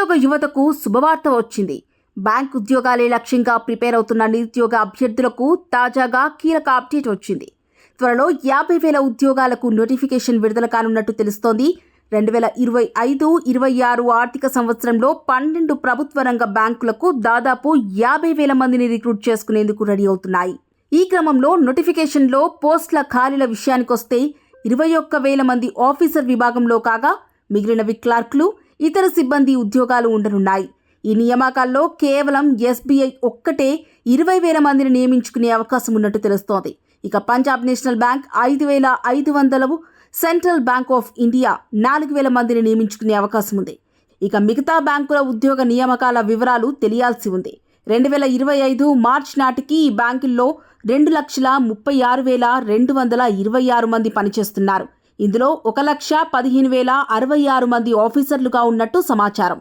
నిరుద్యోగ యువతకు శుభవార్త వచ్చింది. బ్యాంక్ ఉద్యోగాలే లక్ష్యంగా ప్రిపేర్ అవుతున్న నిరుద్యోగ అభ్యర్థులకు తాజాగా కీలక అప్డేట్ వచ్చింది. త్వరలో యాభై వేల ఉద్యోగాలకు నోటిఫికేషన్ విడుదల కానున్నట్టు తెలుస్తోంది. రెండు వేల ఇరవై ఐదు ఇరవై ఆరు ఆర్థిక సంవత్సరంలో పన్నెండు ప్రభుత్వ రంగ బ్యాంకులకు దాదాపు యాభై వేల మందిని రిక్రూట్ చేసుకునేందుకు రెడీ అవుతున్నాయి. ఈ క్రమంలో నోటిఫికేషన్లో పోస్టుల ఖాళీల విషయానికొస్తే ఇరవై ఒక్క వేల మంది ఆఫీసర్ విభాగంలో కాగా మిగిలినవి క్లార్క్లు ఇతర సిబ్బంది ఉద్యోగాలు ఉండనున్నాయి. ఈ నియామకాల్లో కేవలం ఎస్బీఐ ఒక్కటే ఇరవై వేల మందిని నియమించుకునే అవకాశం ఉన్నట్టు తెలుస్తోంది. ఇక పంజాబ్ నేషనల్ బ్యాంక్ ఐదు వేల ఐదు వందలు సెంట్రల్ బ్యాంక్ ఆఫ్ ఇండియా నాలుగు వేల మందిని నియమించుకునే అవకాశం ఉంది. ఇక మిగతా బ్యాంకుల ఉద్యోగ నియామకాల వివరాలు తెలియాల్సి ఉంది. రెండు వేల ఇరవై ఐదు మార్చ్ నాటికి ఈ బ్యాంకుల్లో రెండు లక్షల ముప్పై ఆరు వేల రెండు వందల ఇరవై ఆరు మంది పనిచేస్తున్నారు. ఇందులో ఒక లక్ష పదిహేను వేల అరవై ఆరు మంది ఆఫీసర్లుగా ఉన్నట్టు సమాచారం.